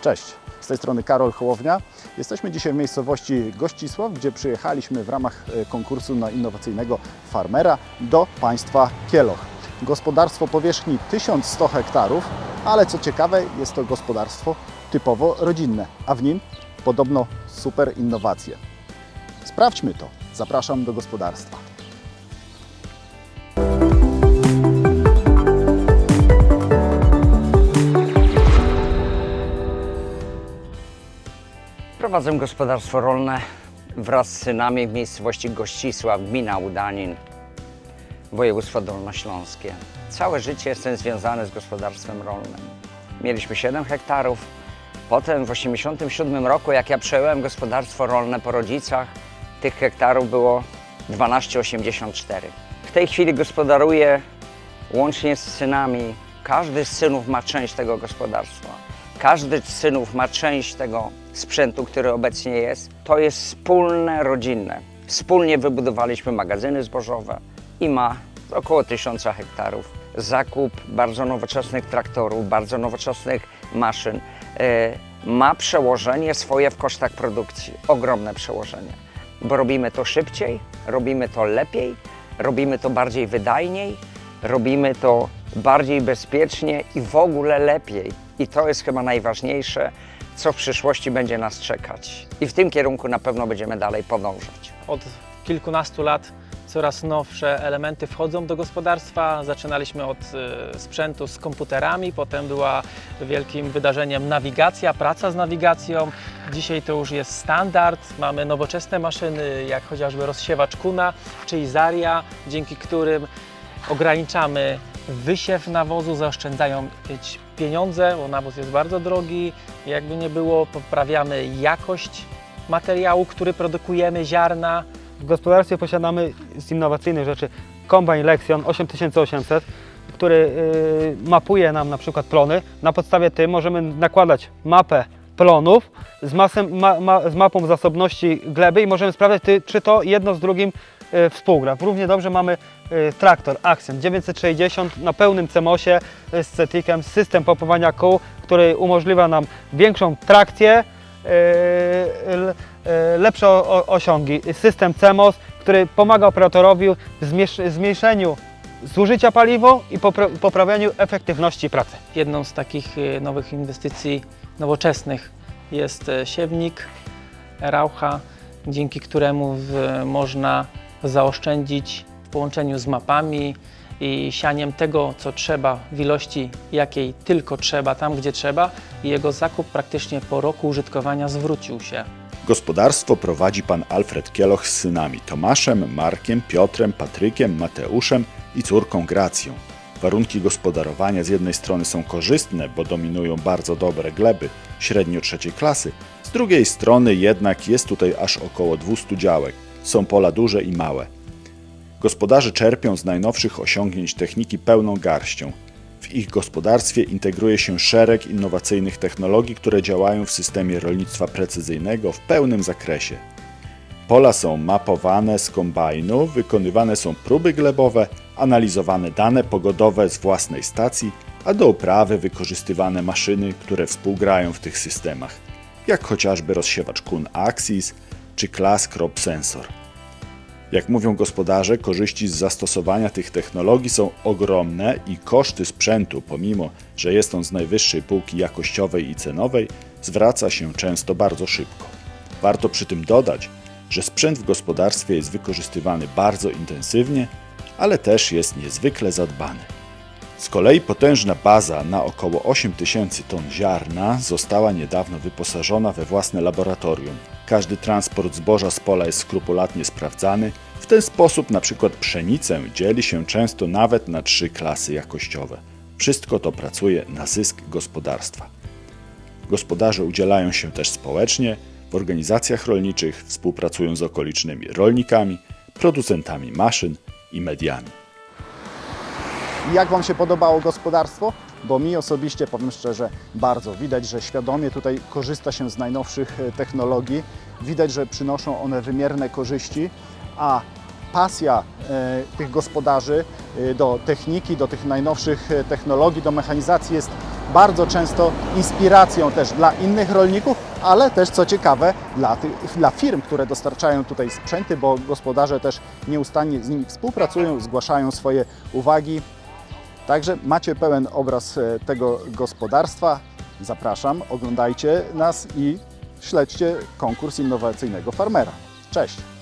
Cześć, z tej strony Karol Hołownia. Jesteśmy dzisiaj w miejscowości Gościsław, gdzie przyjechaliśmy w ramach e, konkursu na innowacyjnego farmera do państwa Kieloch. Gospodarstwo powierzchni 1100 hektarów, ale co ciekawe, jest to gospodarstwo typowo rodzinne, a w nim podobno super innowacje. Sprawdźmy to. Zapraszam do gospodarstwa. Prowadzę gospodarstwo rolne wraz z synami w miejscowości Gościsław, gmina Udanin, województwo dolnośląskie. Całe życie jestem związany z gospodarstwem rolnym. Mieliśmy 7 hektarów. Potem w 1987 roku, jak ja przejąłem gospodarstwo rolne po rodzicach, tych hektarów było 1284. W tej chwili gospodaruję łącznie z synami. Każdy z synów ma część tego gospodarstwa. Każdy z synów ma część tego sprzętu, który obecnie jest. To jest wspólne, rodzinne. Wspólnie wybudowaliśmy magazyny zbożowe i ma około 1000 hektarów. Zakup bardzo nowoczesnych traktorów, bardzo nowoczesnych maszyn e, ma przełożenie swoje w kosztach produkcji. Ogromne przełożenie, bo robimy to szybciej, robimy to lepiej, robimy to bardziej wydajniej, robimy to bardziej bezpiecznie i w ogóle lepiej. I to jest chyba najważniejsze, co w przyszłości będzie nas czekać. I w tym kierunku na pewno będziemy dalej podążać. Od kilkunastu lat coraz nowsze elementy wchodzą do gospodarstwa. Zaczynaliśmy od e, sprzętu z komputerami, potem była wielkim wydarzeniem nawigacja, praca z nawigacją. Dzisiaj to już jest standard. Mamy nowoczesne maszyny, jak chociażby rozsiewacz Kuna czy Izaria, dzięki którym ograniczamy wysiew nawozu, zaoszczędzają pieniądze, bo nawóz jest bardzo drogi. Jakby nie było, poprawiamy jakość materiału, który produkujemy, ziarna. W gospodarstwie posiadamy z innowacyjnych rzeczy kombajn Lexion 8800, który y, mapuje nam na przykład plony. Na podstawie tym możemy nakładać mapę plonów z, masem, ma, ma, z mapą zasobności gleby i możemy sprawdzać, czy to jedno z drugim współgra. Równie dobrze mamy y, traktor Axion 960 na pełnym CMOSie y, z ceticem, system pompowania kół, który umożliwia nam większą trakcję, lepsze osiągi. System CMOS, który pomaga operatorowi w zmniejszeniu zużycia paliwa i popra- poprawianiu efektywności pracy. Jedną z takich e, nowych inwestycji nowoczesnych jest e, siewnik Raucha, dzięki któremu można zaoszczędzić w połączeniu z mapami i sianiem tego, co trzeba w ilości, jakiej tylko trzeba, tam gdzie trzeba i jego zakup praktycznie po roku użytkowania zwrócił się. Gospodarstwo prowadzi pan Alfred Kieloch z synami Tomaszem, Markiem, Piotrem, Patrykiem, Mateuszem i córką Gracją. Warunki gospodarowania z jednej strony są korzystne, bo dominują bardzo dobre gleby, średnio trzeciej klasy, z drugiej strony jednak jest tutaj aż około 200 działek. Są pola duże i małe. Gospodarze czerpią z najnowszych osiągnięć techniki pełną garścią. W ich gospodarstwie integruje się szereg innowacyjnych technologii, które działają w systemie rolnictwa precyzyjnego w pełnym zakresie. Pola są mapowane z kombajnu, wykonywane są próby glebowe, analizowane dane pogodowe z własnej stacji, a do uprawy wykorzystywane maszyny, które współgrają w tych systemach, jak chociażby rozsiewacz Kun Axis czy Class Crop Sensor. Jak mówią gospodarze, korzyści z zastosowania tych technologii są ogromne i koszty sprzętu, pomimo że jest on z najwyższej półki jakościowej i cenowej, zwraca się często bardzo szybko. Warto przy tym dodać, że sprzęt w gospodarstwie jest wykorzystywany bardzo intensywnie, ale też jest niezwykle zadbany. Z kolei potężna baza na około 8000 ton ziarna została niedawno wyposażona we własne laboratorium. Każdy transport zboża z pola jest skrupulatnie sprawdzany. W ten sposób na przykład pszenicę dzieli się często nawet na trzy klasy jakościowe. Wszystko to pracuje na zysk gospodarstwa. Gospodarze udzielają się też społecznie, w organizacjach rolniczych współpracują z okolicznymi rolnikami, producentami maszyn i mediami. Jak Wam się podobało gospodarstwo? Bo mi osobiście, powiem szczerze, bardzo. Widać, że świadomie tutaj korzysta się z najnowszych e, technologii. Widać, że przynoszą one wymierne korzyści, a pasja e, tych gospodarzy e, do techniki, do tych najnowszych technologii, do mechanizacji jest bardzo często inspiracją też dla innych rolników, ale też co ciekawe dla, dla firm, które dostarczają tutaj sprzęty, bo gospodarze też nieustannie z nimi współpracują, zgłaszają swoje uwagi. Także macie pełen obraz e, tego gospodarstwa. Zapraszam, oglądajcie nas i śledźcie konkurs innowacyjnego farmera. Cześć!